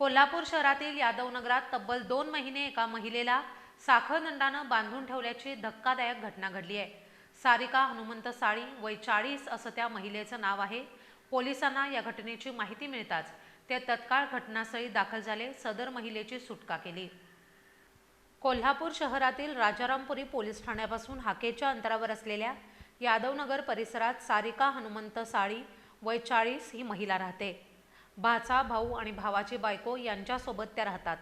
कोल्हापूर शहरातील यादवनगरात तब्बल दोन महिने एका महिलेला साखळदंडानं बांधून ठेवल्याची धक्कादायक घटना घडली आहे. सारिका हनुमंत साळी वय चाळीस असं त्या महिलेचं नाव आहे. पोलिसांना या घटनेची माहिती मिळताच ते तत्काळ घटनास्थळी दाखल झाले सदर महिलेची सुटका केली. कोल्हापूर शहरातील राजारामपुरी पोलीस ठाण्यापासून हाकेच्या अंतरावर असलेल्या यादवनगर परिसरात सारिका हनुमंत साळी वय चाळीस ही महिला राहते. भाचा भाऊ आणि भावाची बायको यांच्यासोबत त्या राहतात.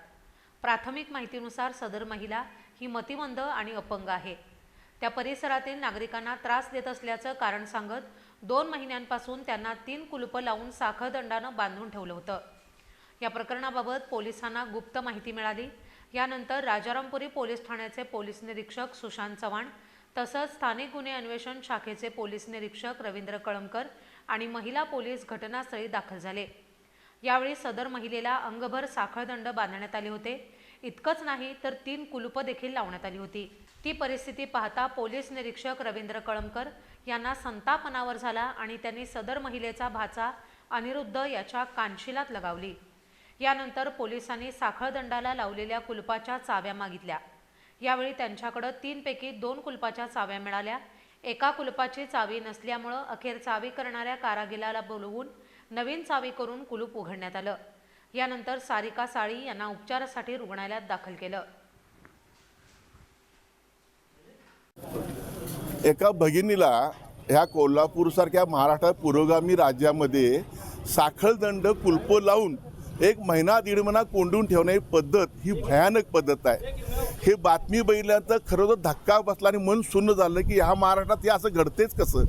प्राथमिक माहितीनुसार सदर महिला ही मतिमंद आणि अपंग आहे. त्या परिसरातील नागरिकांना त्रास देत असल्याचं कारण सांगत दोन महिन्यांपासून त्यांना तीन कुलपं लावून साखळदंडानं बांधून ठेवलं होतं. या प्रकरणाबाबत पोलिसांना गुप्त माहिती मिळाली. यानंतर राजारामपुरी पोलीस ठाण्याचे पोलीस निरीक्षक सुशांत चव्हाण तसंच स्थानिक गुन्हे अन्वेषण शाखेचे पोलीस निरीक्षक रवींद्र कळमकर आणि महिला पोलीस घटनास्थळी दाखल झाले. यावेळी सदर महिलेला अंगभर साखळदंड बांधण्यात आले होते. इतकंच नाही तर तीन कुलूपं देखील लावण्यात आली होती. ती परिस्थिती पाहता पोलीस निरीक्षक रवींद्र कळमकर यांना संतापनावर झाला आणि त्यांनी सदर महिलेचा भाचा अनिरुद्ध याच्या कानशिलात लगावली. यानंतर पोलिसांनी साखळदंडाला लावलेल्या कुलपाच्या चाव्या मागितल्या. यावेळी त्यांच्याकडं तीनपैकी दोन कुलपाच्या चाव्या मिळाल्या. एका कुलपाची चावी नसल्यामुळं अखेर चावी करणाऱ्या कारागिराला बोलवून नवीन चावी करून कुलूप उघडण्यात आलं. यानंतर सारिका साळी यांना उपचारासाठी रुग्णालयात दाखल केलं. एका भगिनीला ह्या कोल्हापूरसारख्या महाराष्ट्रात पुरोगामी राज्यामध्ये साखळदंड कुलपो लावून एक महिना दीड महिना कोंडून ठेवण्याची पद्धत ही भयानक पद्धत आहे. हे बातमी बघितल्यानंतर खरोखर धक्का बसला आणि मन सुन्न झालं की ह्या महाराष्ट्रात हे असं घडतेच कसं?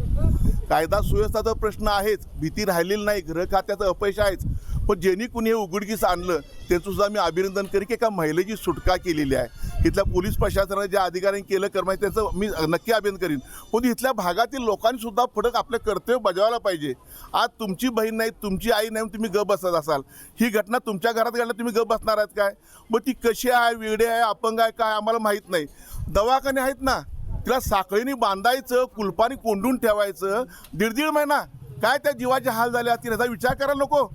कायदा सुव्यवस्थाचा प्रश्न आहेच. भीती राहिलेली नाही. गृह खात्याचं अपयश आहेच. पण ज्यांनी कुणी हे उघडकीस आणलं त्यांचं सुद्धा मी अभिनंदन करेन की एका महिलेची सुटका केलेली आहे. इथल्या पोलीस प्रशासनाने ज्या अधिकाऱ्यांनी केलं कर्मचारी त्यांचं मी नक्की अभिनंदन करीन. पण इथल्या भागातील लोकांनी सुद्धा फडक आपलं कर्तव्य बजावायला पाहिजे. आज तुमची बहीण नाही तुमची आई नाही तुम्ही गप बसत असाल. ही घटना तुमच्या घरात घडल्या तुम्ही गप बसणार आहात काय? मग ती कशी आहे वेगळी आहे अपंग आहे काय आम्हाला माहीत नाही. दवाखाने आहेत ना. तिला साखळीने बांधायचं कुलपाने कोंडून ठेवायचं. दीड दीड महिना. काय त्या जीवाचे हाल झाले असतील याचा विचार करायला नको.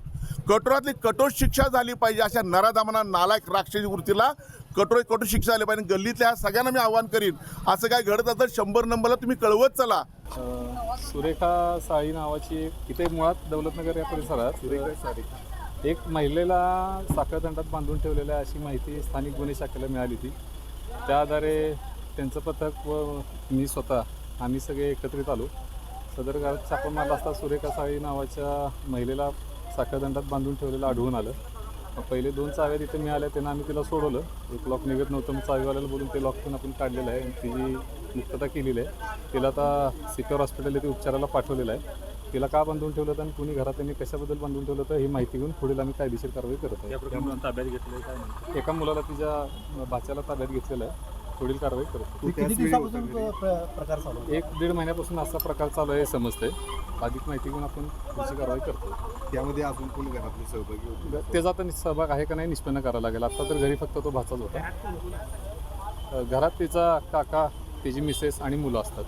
कठोरातली कठोर शिक्षा झाली पाहिजे अशा नराधामाना नालायक राक्षसी वृत्तीला कठोर कठोर शिक्षा झाली पाहिजे. गल्लीतल्या ह्या सगळ्यांना मी आवाहन करीन असं काय घडत असेल शंभर नंबरला तुम्ही कळवत चला. सुरेखा साळी नावाची एक- इथे मुळात दौलतनगर या परिसरात एक महिलेला साखळदंडात बांधून ठेवलेल्या अशी माहिती स्थानिक गुन्हे शाखेला मिळाली होती. त्या आधारे त्यांचं पथक व मी स्वतः आम्ही सगळे एकत्रित आलो. सदर गावात छापा मारला असता सुरेखा साळी नावाच्या महिलेला साखळदंडात बांधून ठेवलेलं आढळून आलं. पहिले दोन चाव्या तिथे मिळाल्या त्यांना आम्ही तिला सोडवलं. एक लॉक निघत नव्हतं मग चावीवाल्याला बोलून ते लॉक पण आपण काढलेलं आहे. तिची मुक्तता केलेली आहे तिला आता सिक्युअर हॉस्पिटल येथे उपचाराला पाठवलेलं आहे. तिला का बांधून ठेवलं होतं आणि कुणी घरात त्यांनी कशाबद्दल बांधून ठेवलं होतं ही माहिती घेऊन पुढील आम्ही कायदेशीर कारवाई करत आहे. ताब्यात घेतलं काय म्हणतो एका मुलाला तिच्या भाच्याला ताब्यात घेतलेलं आहे. पुढील कारवाई करत. आहे. किती दिवसापासून तो प्र- प्रकार चालू आहे? एक दीड महिन्यापासून असा प्रकार चालू आहे समजते अधिक माहिती घेऊन आपण पुढची कारवाई करतो. त्यामध्ये अजून कोणी घरातले सहभागी होते? त्याचा आता नि- सहभाग आहे का नाही निष्पन्न करायला लागेल. आता तर घरी फक्त तो भाचाच होता. अ, घरात तिचा काका तिची मिसेस आणि मुलं असतात.